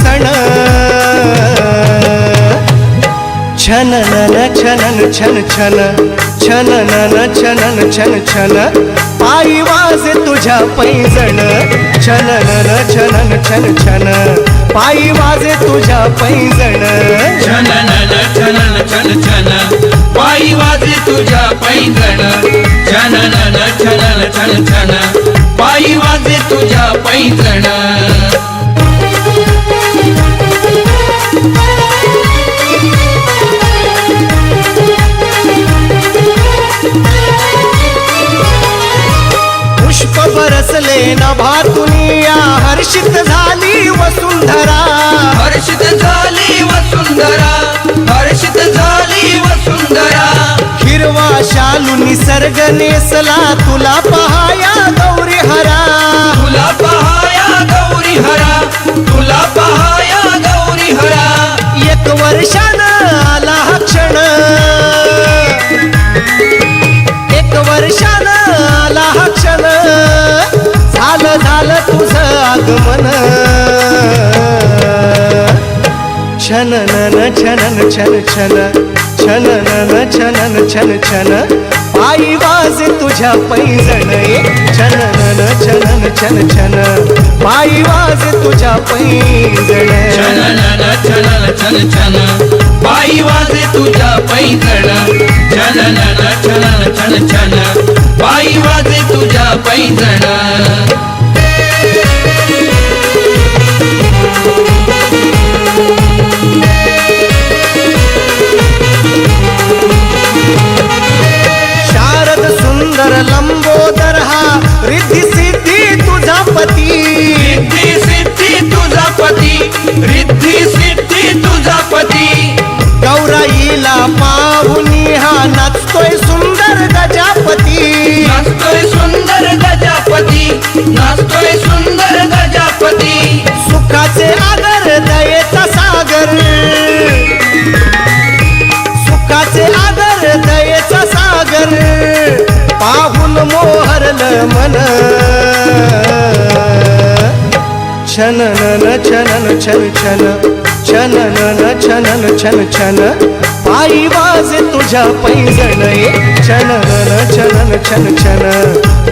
सण छनन छनन छन छन छनन छनन छन छन पायी वाजे तुझ्या पैजण छनन छनन छन छन पायी वाजे तुझ्या पैजण छनन छनन छन छन पायी वाजे तुझ्या पैंजण छनन छनन छन छन पायी वाजे तुझ्या पैंजण बरसले नभातुनिया हर्षित झाली वसुंधरा. हर्षित झाली वसुंधरा हर्षित झाली वसुंधरा. हिरवा शालू निसर्ग नेसला तुला पहाया गौरी हरा तुला पहाया गौरी हरा तुला छनन छनन छन छन छन छनन छनन छन छन पायी वाजे तुझ्या पैजण छनन छनन छन छन पायी वाजे तुझ्या पैजण छनन छनन छन छन पायी वाजे तुझ्या पैंजण छनन छनन छन छन पायी वाजे तुझ्या पैंजण नाचतोय सुंदर गजापती. नाचतोय सुंदर गजापती. नाचतोय सुंदर गजापती. सुखाचे आगर दयेचा सागर. सुखाचे आगर दयेचा सागर. पाहून मोहरलं मन. छनन छनन छन छन छनन छनन छन छन. पायी वाजे तुझ्या पैजण. छनन छनन छन छन.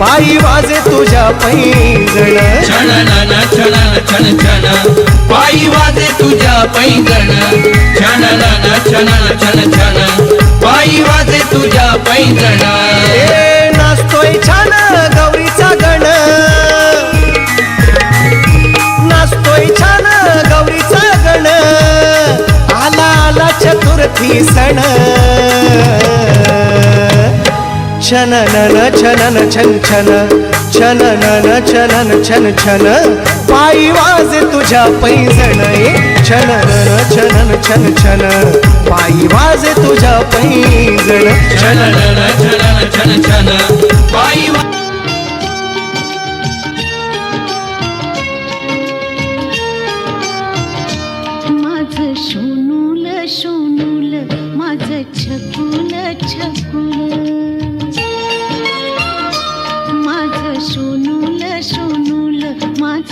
पायी वाजे तुझ्या पैजण. छनन छनन छन छन. पायी वाजे तुझ्या पैजण. छनन छनन चतुर्थी सण. छनन छनन छन छन. छनन छनन छन छन. पायी वाज तुझ्या पैजण छनन छनन छन छन. पायी वाज तुझ्या पैजण छनन छनन छन छन. पायी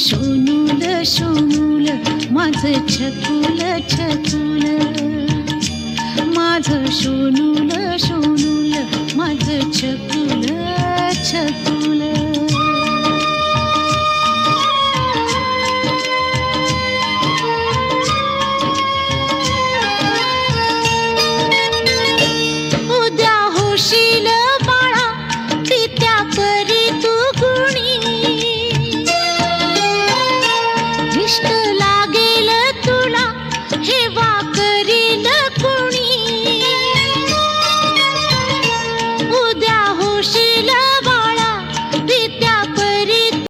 शोनूल शोनूल माझं छकुल छकुल. माझं शोनूल शोनूल माझं छकुल छकुल. Krishna.